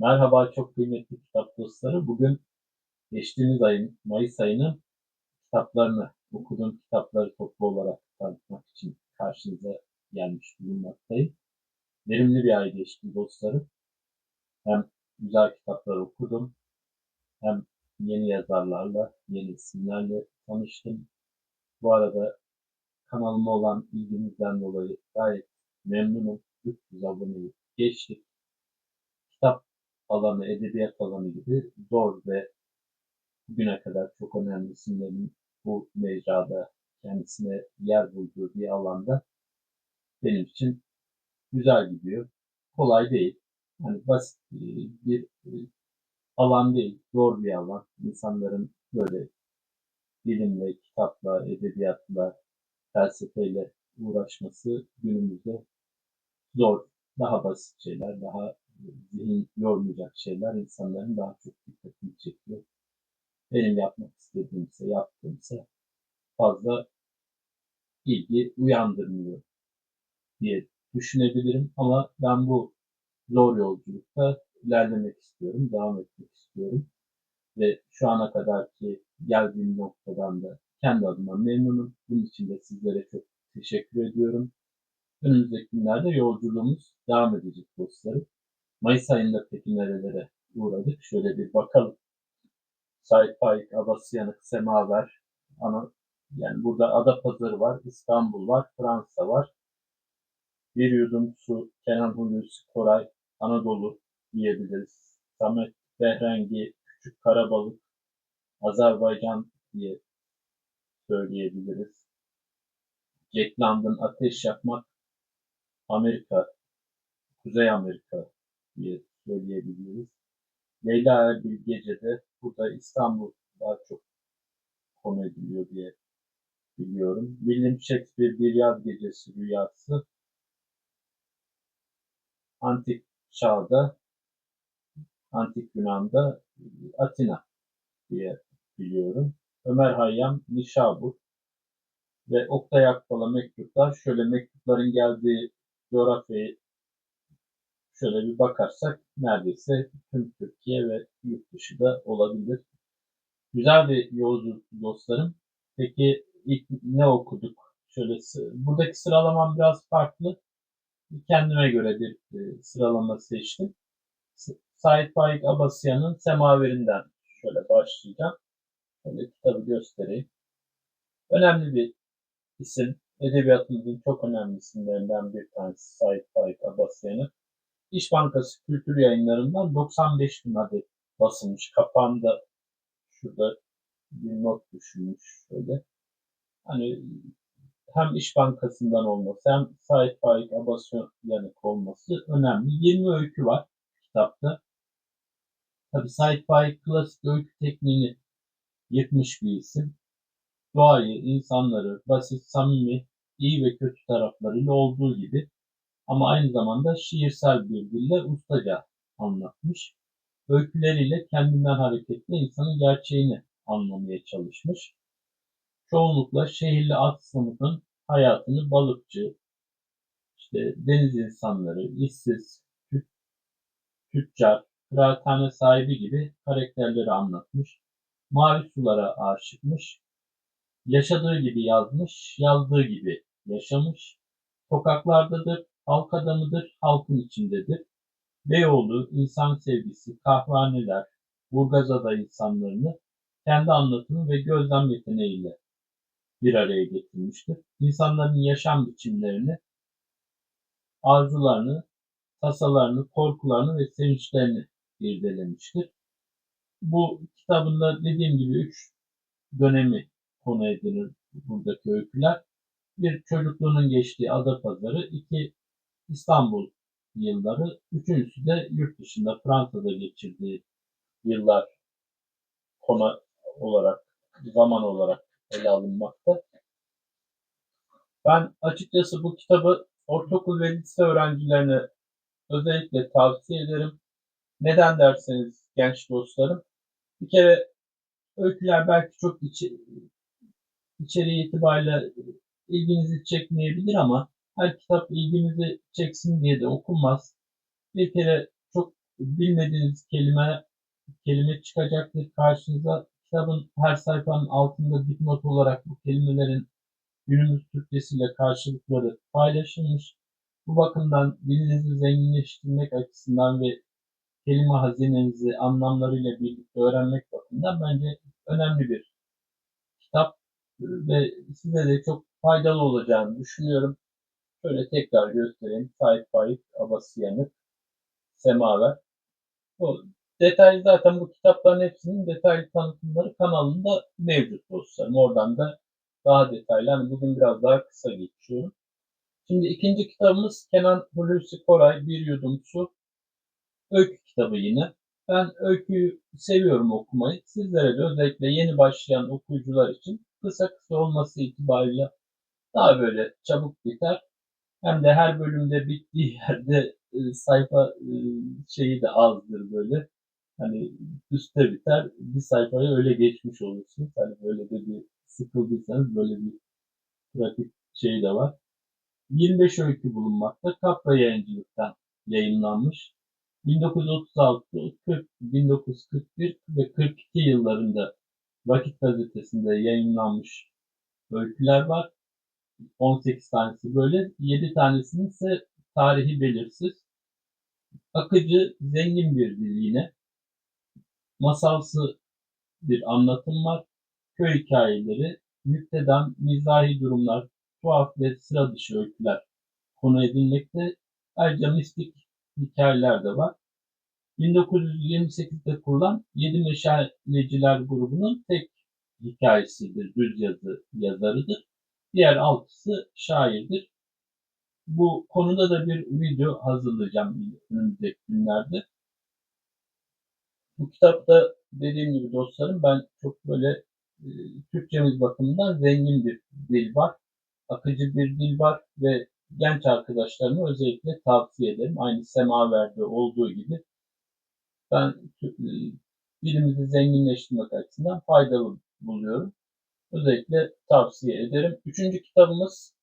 Merhaba çok kıymetli kitap dostları. Bugün geçtiğimiz ayın, Mayıs ayının kitaplarını, okuduğum kitapları toplu olarak tanıtmak için karşınıza gelmiş bulunmaktayım. Verimli bir ay geçti dostlarım. Hem güzel kitaplar okudum, hem yeni yazarlarla, yeni isimlerle tanıştım. Bu arada kanalıma olan ilginizden dolayı gayet memnunum. 300 aboneyi geçtik. Kitap alanı, edebiyat alanı gibi zor ve bugüne kadar çok önemli isimlerin bu mecrada kendisine yer bulduğu bir alanda benim için güzel gidiyor. Kolay değil. Hani basit e, bir e, alan değil, zor bir alan. İnsanların böyle bilimle, kitapla, edebiyatla, felsefeyle uğraşması günümüzde zor. Daha basit şeyler, daha zihin yormayacak şeyler insanların daha çok dikkatini çekiyor. Benim yapmak istediğimse, yaptığımsa fazla ilgi uyandırmıyor diye düşünebilirim. Ama ben bu zor yolculukta ilerlemek istiyorum, devam etmek istiyorum. Ve şu ana kadarki geldiğim noktadan da kendi adıma memnunum. Bunun için de sizlere çok teşekkür ediyorum. Önümüzdeki günlerde yolculuğumuz devam edecek dostlarım. Mayıs ayında peki nerelere uğradık? Şöyle bir bakalım. Sait Faik, Abasyanık, Semaver, ana, yani burada Adapazarı var, İstanbul var, Fransa var. Bir yudum su, Kenan Hulusi Koray, Anadolu diyebiliriz. Samet Behrengi, Küçük Karabalık, Azerbaycan diye söyleyebiliriz. Jack London, Ateş Yakmak, Amerika, Kuzey Amerika diye söyleyebiliriz. Leyla Erbil Gece'de burada İstanbul daha çok konu ediliyor diye biliyorum. William Shakespeare Bir Yaz Gecesi Rüyası Antik Çağ'da Antik Yunan'da Atina diye biliyorum. Ömer Hayyam Nişabur ve Oktay Akbal'a mektuplar. Şöyle mektupların geldiği coğrafyayı şöyle bir bakarsak neredeyse tüm Türkiye ve yurt dışı da olabilir. Güzel bir yolculuk dostlarım. Peki ilk ne okuduk? Şöyle buradaki sıralamam biraz farklı. Kendime göre bir e, sıralama seçtim. Said Faik Abasyan'ın Semaverinden şöyle başlayacağım. Şöyle kitabı göstereyim. Önemli bir isim. Edebiyatımızın çok önemli isimlerinden bir tanesi Said Faik Abasyan'ın. İş Bankası Kültür Yayınları'ndan 95 bin adet basılmış. Kapağında şurada bir not düşünmüş şöyle. Hani hem İş Bankası'ndan olması hem Sait Faik Abasyon yanık olması önemli. 20 öykü var kitapta. Tabi Sait Faik klasik öykü tekniğini yıkmış bir isim. Doğayı, insanları, basit, samimi, iyi ve kötü taraflarıyla olduğu gibi ama aynı zamanda şiirsel bir dille ustaca anlatmış. Öyküleriyle kendinden hareketle insanın gerçeğini anlamaya çalışmış. Çoğunlukla şehirli alt sınıfın hayatını balıkçı, işte deniz insanları, işsiz, tü tüccar, kıraathane sahibi gibi karakterleri anlatmış. Mavi sulara aşıkmış. Yaşadığı gibi yazmış, yazdığı gibi yaşamış. Sokaklardadır, halk adamıdır, halkın içindedir. Beyoğlu, insan sevgisi, kahvaneler, Burgazada insanlarını kendi anlatımı ve gözlem yeteneğiyle bir araya getirmiştir. İnsanların yaşam biçimlerini, arzularını, tasalarını, korkularını ve sevinçlerini irdelemiştir. Bu kitabında dediğim gibi üç dönemi konu edilir buradaki öyküler. Bir çocukluğunun geçtiği Adapazarı, iki İstanbul yılları, üçüncüsü de yurt dışında Fransa'da geçirdiği yıllar konu olarak, zaman olarak ele alınmakta. Ben açıkçası bu kitabı ortaokul ve lise öğrencilerine özellikle tavsiye ederim. Neden derseniz genç dostlarım, bir kere öyküler belki çok içi, içeriği itibariyle ilginizi çekmeyebilir ama her kitap ilginizi çeksin diye de okunmaz. Bir kere çok bilmediğiniz kelime kelime çıkacaktır karşınıza. Kitabın her sayfanın altında dipnot olarak bu kelimelerin günümüz Türkçesiyle karşılıkları paylaşılmış. Bu bakımdan dilinizi zenginleştirmek açısından ve kelime hazinenizi anlamlarıyla birlikte öğrenmek bakımından bence önemli bir kitap ve size de çok faydalı olacağını düşünüyorum. Şöyle tekrar göstereyim. Sait Faik, Abası Yanık, Semaver. O detaylı zaten bu kitapların hepsinin detaylı tanıtımları kanalında mevcut dostlarım. Oradan da daha detaylı. Hani bugün biraz daha kısa geçiyorum. Şimdi ikinci kitabımız Kenan Hulusi Koray Bir Yudum Su. Öykü kitabı yine. Ben öyküyü seviyorum okumayı. Sizlere de özellikle yeni başlayan okuyucular için kısa kısa olması itibariyle daha böyle çabuk biter. Hem de her bölümde bittiği yerde e, sayfa e, şeyi de azdır böyle. Hani üstte biter. Bir sayfayı öyle geçmiş olursunuz. Hani böyle de bir sıkıldıysanız böyle bir pratik şey de var. 25 öykü bulunmakta. Kapra yayıncılıktan yayınlanmış. 1936, 40, 1941 ve 42 yıllarında Vakit Gazetesi'nde yayınlanmış öyküler var. 18 tanesi böyle. 7 tanesinin ise tarihi belirsiz. Akıcı, zengin bir dil yine. Masalsı bir anlatım var. Köy hikayeleri, müptedan, mizahi durumlar, tuhaf ve sıra dışı öyküler konu edilmekte. Ayrıca mistik hikayeler de var. 1928'de kurulan Yedi Meşaleciler grubunun tek hikayesidir, düz yazı yazarıdır. Diğer altısı şairdir. Bu konuda da bir video hazırlayacağım önümüzdeki günlerde. Bu kitapta dediğim gibi dostlarım ben çok böyle e, Türkçemiz bakımından zengin bir dil var. Akıcı bir dil var ve genç arkadaşlarıma özellikle tavsiye ederim. Aynı Semaver'de olduğu gibi ben e, dilimizi zenginleştirmek açısından faydalı buluyorum. Özellikle tavsiye ederim. Üçüncü kitabımız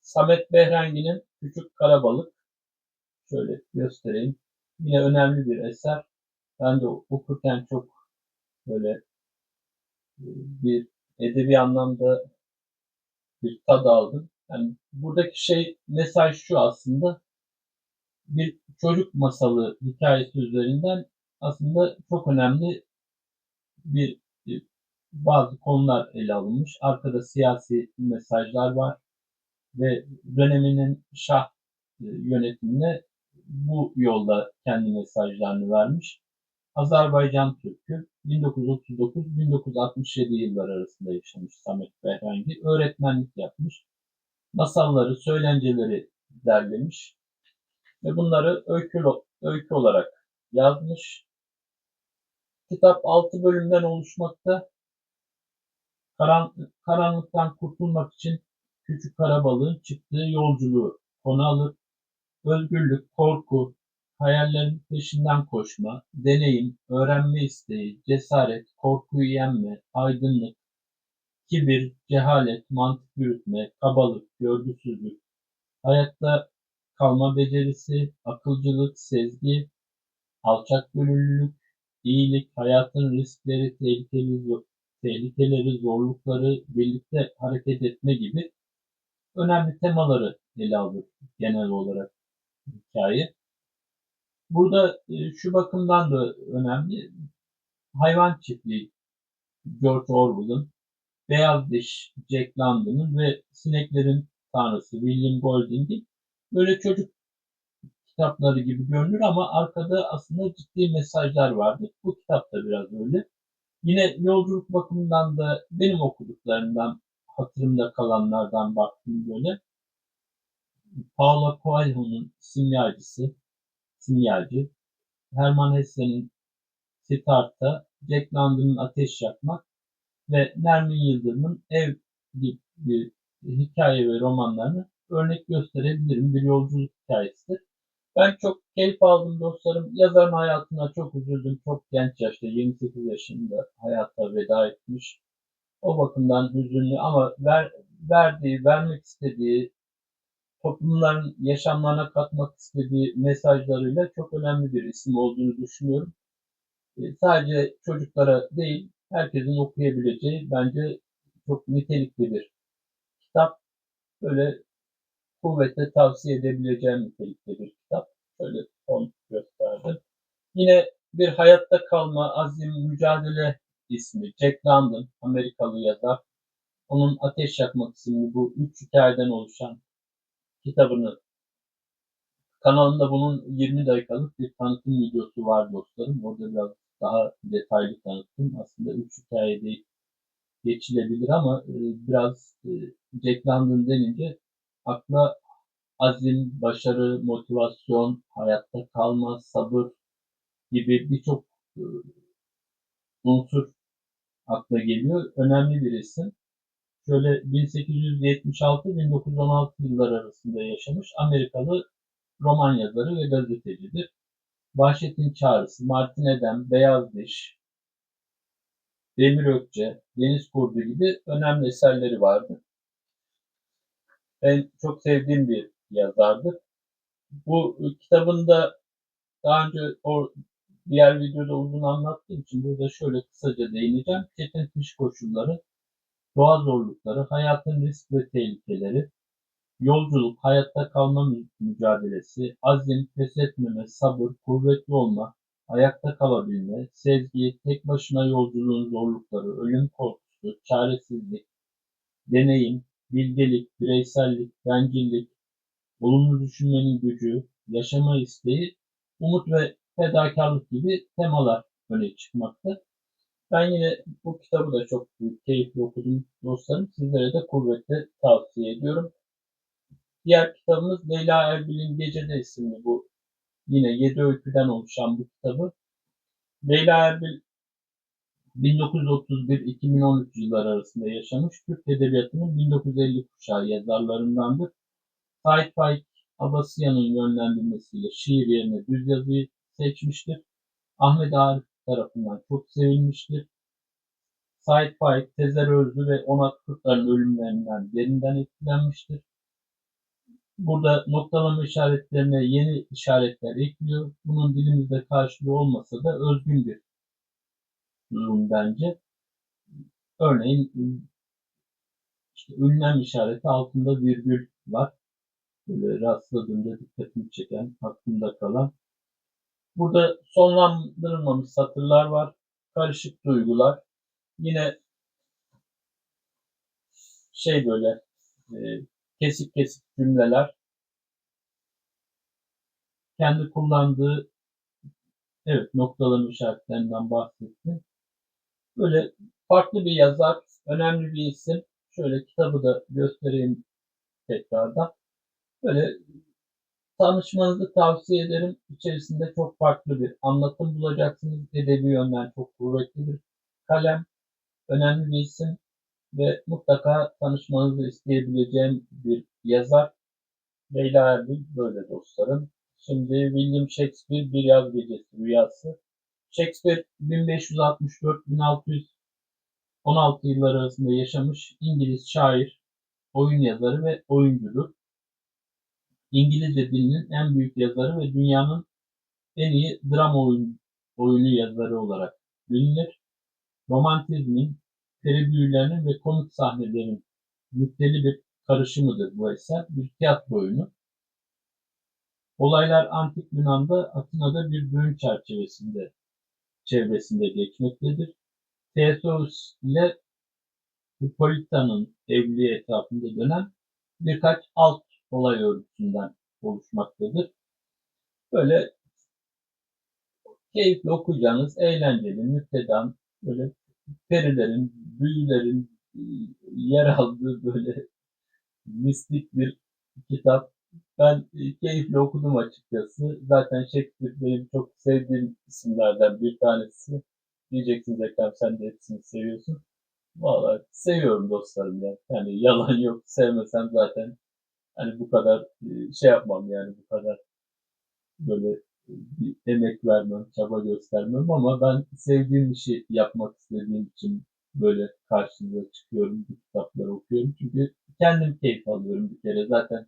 Samet Behrengi'nin Küçük Karabalık. Şöyle göstereyim. Yine önemli bir eser. Ben de okurken çok böyle e, bir edebi anlamda bir tad aldım. Yani buradaki şey mesaj şu aslında bir çocuk masalı hikayesi üzerinden aslında çok önemli bir bazı konular ele alınmış. Arkada siyasi mesajlar var ve döneminin şah e, yönetimine bu yolda kendi mesajlarını vermiş. Azerbaycan Türk'ü 1939-1967 yılları arasında yaşamış Samet Behrengi. Öğretmenlik yapmış. Masalları, söylenceleri derlemiş ve bunları öykü, öykü olarak yazmış. Kitap 6 bölümden oluşmakta. Karan, karanlıktan kurtulmak için küçük karabalığın çıktığı yolculuğu konu alır. Özgürlük, korku, hayallerin peşinden koşma, deneyim, öğrenme isteği, cesaret, korkuyu yenme, aydınlık, kibir, cehalet, mantık yürütme, kabalık, görgüsüzlük, hayatta kalma becerisi, akılcılık, sezgi, alçak gönüllülük, iyilik, hayatın riskleri, tehlikeli, tehlikeleri, zorlukları, birlikte hareket etme gibi önemli temaları ele alır genel olarak hikaye. Burada e, şu bakımdan da önemli. Hayvan çiftliği George Orwell'ın, Beyaz Diş Jack London'ın ve Sineklerin Tanrısı William Golding'in böyle çocuk kitapları gibi görünür ama arkada aslında ciddi mesajlar vardır. Bu kitap da biraz öyle. Yine yolculuk bakımından da benim okuduklarımdan hatırımda kalanlardan baktım böyle. Paulo Coelho'nun simyacısı, simyacı, Herman Hesse'nin Siddhartha, Jack London'ın Ateş Yakmak ve Nermin Yıldırım'ın Ev gibi hikaye ve romanlarını örnek gösterebilirim. Bir yolculuk hikayesidir. Ben çok keyif aldım dostlarım. Yazarın hayatına çok üzüldüm. Çok genç yaşta 28 yaşında hayata veda etmiş. O bakımdan hüzünlü ama ver, verdiği, vermek istediği toplumların yaşamlarına katmak istediği mesajlarıyla çok önemli bir isim olduğunu düşünüyorum. E, sadece çocuklara değil, herkesin okuyabileceği bence çok nitelikli bir kitap. Böyle kuvvetle tavsiye edebileceğim nitelikte bir kitap. Şöyle son gösterdim. Yine bir hayatta kalma, azim, mücadele ismi. Jack London, Amerikalı yazar. Onun Ateş Yakmak isimli bu üç hikayeden oluşan kitabını kanalında bunun 20 dakikalık bir tanıtım videosu var dostlarım. Orada biraz daha detaylı tanıttım. Aslında üç hikaye değil geçilebilir ama e, biraz e, Jack London denince akla azim, başarı, motivasyon, hayatta kalma, sabır gibi birçok e, unsur akla geliyor. Önemli bir isim. Şöyle 1876-1916 yıllar arasında yaşamış Amerikalı roman yazarı ve gazetecidir. Vahşetin Çağrısı, Martin Eden, Beyaz Diş, Demir Ökçe, Deniz Kurdu gibi önemli eserleri vardı. Ben çok sevdiğim bir yazardır. Bu kitabında daha önce o diğer videoda uzun anlattığım için burada şöyle kısaca değineceğim. Çetin kış koşulları, doğa zorlukları, hayatın risk ve tehlikeleri, yolculuk, hayatta kalma mücadelesi, azim, pes etmeme, sabır, kuvvetli olma, ayakta kalabilme, sezgi, tek başına yolculuğun zorlukları, ölüm korkusu, çaresizlik, deneyim, bilgelik, bireysellik, bencillik, olumlu düşünmenin gücü, yaşama isteği, umut ve fedakarlık gibi temalar öne çıkmakta. Ben yine bu kitabı da çok keyifli okudum dostlarım. Sizlere de kuvvetle tavsiye ediyorum. Diğer kitabımız Leyla Erbil'in Gecede isimli bu yine 7 öyküden oluşan bu kitabı. Leyla Erbil 1931-2013 yılları arasında yaşamış Türk Edebiyatı'nın 1950 kuşağı yazarlarındandır. Said Faik Abasıyan'ın yönlendirmesiyle şiir yerine düz yazıyı seçmiştir. Ahmet Arif tarafından çok sevilmiştir. Said Faik, Tezer Özlü ve Onat Kırklar'ın ölümlerinden derinden etkilenmiştir. Burada noktalama işaretlerine yeni işaretler ekliyor. Bunun dilimizde karşılığı olmasa da özgün bir durum bence. Örneğin işte ünlem işareti altında virgül var. Böyle rastladığımda dikkatimi çeken, aklımda kalan. Burada sonlandırılmamış satırlar var. Karışık duygular. Yine şey böyle e, kesik kesik cümleler. Kendi kullandığı evet noktalama işaretlerinden bahsettim. Böyle farklı bir yazar, önemli bir isim. Şöyle kitabı da göstereyim tekrardan. Böyle tanışmanızı tavsiye ederim. İçerisinde çok farklı bir anlatım bulacaksınız. Edebi yönden çok kuvvetli bir kalem. Önemli bir isim ve mutlaka tanışmanızı isteyebileceğim bir yazar. Leyla Erbil böyle dostlarım. Şimdi William Shakespeare Bir Yaz Gecesi Rüyası. Shakespeare 1564-1616 yılları arasında yaşamış İngiliz şair, oyun yazarı ve oyuncudur. İngilizce dilinin en büyük yazarı ve dünyanın en iyi dram oyun, oyunu yazarı olarak bilinir. Romantizmin, peri ve komik sahnelerin müpteli bir karışımıdır bu eser. Bir tiyatro oyunu. Olaylar Antik Yunan'da Atina'da bir düğün çerçevesinde çevresinde geçmektedir. Theseus ile Hippolyta'nın evliliği etrafında dönen birkaç alt olay örgüsünden oluşmaktadır. Böyle keyifli okuyacağınız, eğlenceli, müptedan, böyle perilerin, büyülerin e, yer aldığı böyle mistik bir kitap. Ben e, keyifle okudum açıkçası. Zaten Shakespeare benim çok sevdiğim isimlerden bir tanesi. Diyeceksiniz Ekrem sen de hepsini seviyorsun. Vallahi seviyorum dostlarım ya. Yani yalan yok. Sevmesem zaten hani bu kadar e, şey yapmam yani bu kadar böyle e, bir emek vermem, çaba göstermem ama ben sevdiğim işi yapmak istediğim için böyle karşınıza çıkıyorum, bu kitapları okuyorum. Çünkü kendim keyif alıyorum bir kere. Zaten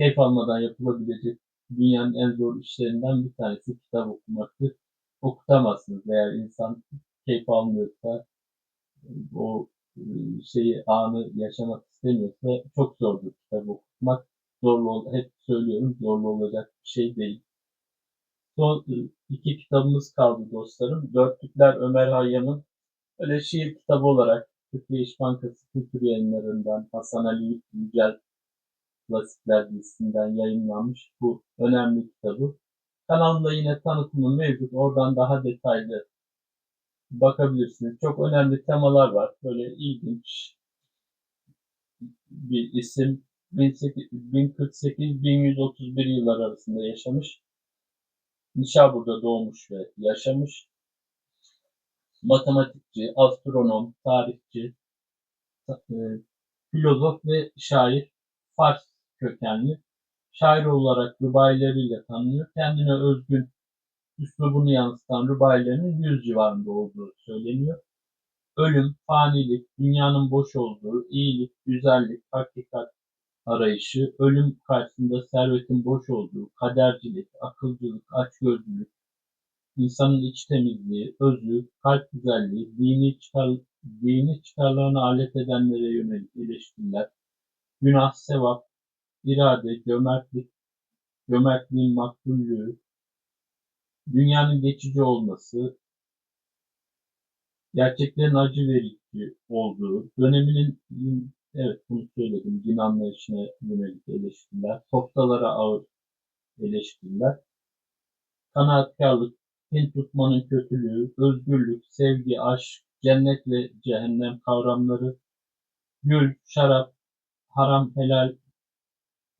keyif almadan yapılabilecek dünyanın en zor işlerinden bir tanesi kitap okumaktır. Okutamazsınız eğer insan keyif almıyorsa, o e, şeyi anı yaşamak istemiyorsa çok zordur kitap okumak. Zorlu hep söylüyorum zorlu olacak bir şey değil. Son e, iki kitabımız kaldı dostlarım. Dörtlükler Ömer Hayyam'ın öyle şiir kitabı olarak Türkiye İş Bankası Kültür Yayınları'ndan Hasan Ali Yücel Klasikler dizisinden yayınlanmış bu önemli kitabı. Kanalımda yine tanıtımı mevcut. Oradan daha detaylı bakabilirsiniz. Çok önemli temalar var. Böyle ilginç bir isim. 1048-1131 yıllar arasında yaşamış. Nişabur'da doğmuş ve yaşamış. Matematikçi, astronom, tarihçi, e, filozof ve şair. Fars kökenli. Şair olarak rübaileriyle tanınıyor. Kendine özgün üslubunu yansıtan rübailerinin yüz civarında olduğu söyleniyor. Ölüm, fanilik, dünyanın boş olduğu, iyilik, güzellik, hakikat arayışı, ölüm karşısında servetin boş olduğu, kadercilik, akılcılık, açgözlülük, insanın iç temizliği, özü, kalp güzelliği, dini, çıkar, dini çıkarlarını alet edenlere yönelik eleştiriler, günah, sevap, irade, cömertlik, cömertliğin makbullüğü, dünyanın geçici olması, gerçeklerin acı verici olduğu, döneminin, evet bunu söyledim, din anlayışına yönelik eleştiriler, softalara ağır eleştiriler, kanaatkarlık, kin tutmanın kötülüğü, özgürlük, sevgi, aşk, cennet ve cehennem kavramları, gül, şarap, haram, helal,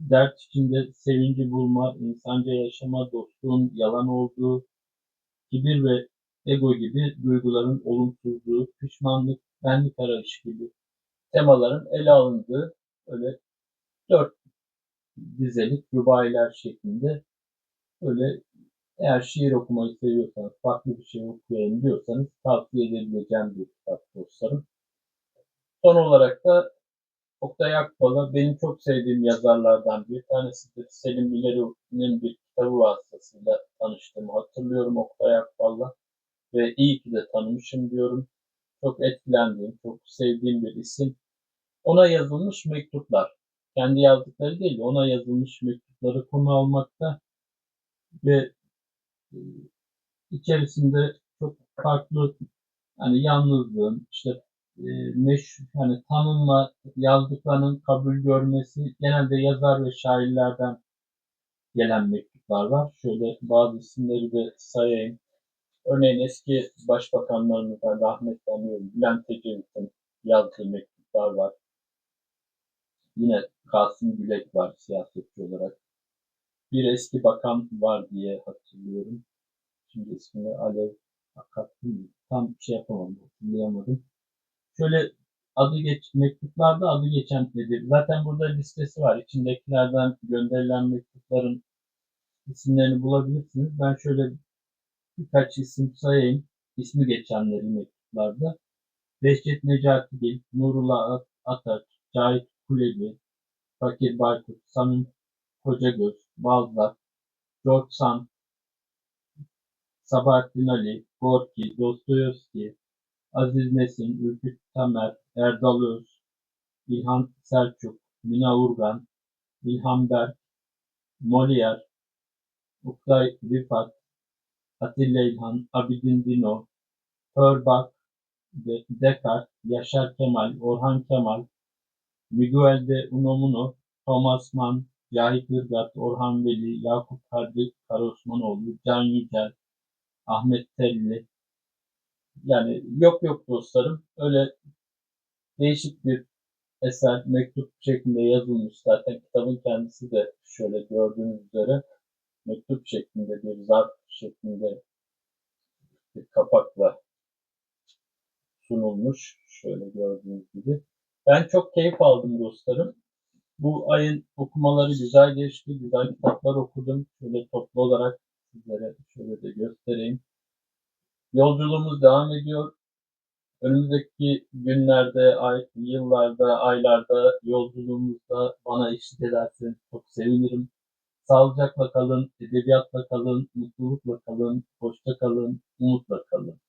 dert içinde sevinci bulma, insanca yaşama, dostluğun yalan olduğu, kibir ve ego gibi duyguların olumsuzluğu, pişmanlık, benlik arayışı gibi temaların ele alındığı öyle dört dizelik rubailer şeklinde öyle eğer şiir okumayı seviyorsanız, farklı bir şey okuyayım diyorsanız tavsiye edebileceğim bir kitap dostlarım. Son olarak da Oktay Akbal'a benim çok sevdiğim yazarlardan bir tanesidir. Selim İleri'nin bir kitabı vasıtasıyla tanıştığımı hatırlıyorum Oktay Akbal'la. Ve iyi ki de tanımışım diyorum. Çok etkilendiğim, çok sevdiğim bir isim. Ona yazılmış mektuplar. Kendi yazdıkları değil de ona yazılmış mektupları konu almakta ve e, içerisinde çok farklı hani yalnızlığın, işte e, meş, hani tanınma, yazdıklarının kabul görmesi genelde yazar ve şairlerden gelen mektuplar var. Şöyle bazı isimleri de sayayım. Örneğin eski başbakanlarımızdan rahmetli anıyorum. Bülent Ecevit'in yazdığı mektuplar var. Yine Kasım Gülek var siyasetçi olarak. Bir eski bakan var diye hatırlıyorum. Şimdi ismini Alev Akat Tam şey yapamadım, hatırlayamadım. Şöyle adı geç, mektuplarda adı geçen dedi. Zaten burada listesi var. İçindekilerden gönderilen mektupların isimlerini bulabilirsiniz. Ben şöyle birkaç isim sayayım. İsmi geçenleri mektuplarda. Behçet Necatigil, Nurullah Atak, Cahit Kulebi, Fakir Baykut, Samim Kocagöz, Balzak, George Sand, Sabahattin Ali, Gorki, Dostoyevski, Aziz Nesin, Ürküt Tamer, Erdal Öz, İlhan Selçuk, Mina Urgan, İlhan Berk, Molière, Oktay Rifat, Atilla İlhan, Abidin Dino, Hörbach, Descartes, Yaşar Kemal, Orhan Kemal, Miguel de Unamuno, Thomas Mann, Cahit Irgat, Orhan Veli, Yakup Kadri Karaosmanoğlu, Can Yücel, Ahmet Telli, yani yok yok dostlarım. Öyle değişik bir eser mektup şeklinde yazılmış. Zaten kitabın kendisi de şöyle gördüğünüz üzere mektup şeklinde bir zarf şeklinde bir kapakla sunulmuş. Şöyle gördüğünüz gibi. Ben çok keyif aldım dostlarım. Bu ayın okumaları güzel geçti. Güzel kitaplar okudum. Şöyle toplu olarak sizlere şöyle de göstereyim. Yolculuğumuz devam ediyor. Önümüzdeki günlerde, ay, yıllarda, aylarda, yolculuğumuzda bana eşlik ederseniz çok sevinirim. Sağlıcakla kalın, edebiyatla kalın, mutlulukla kalın, hoşça kalın, umutla kalın.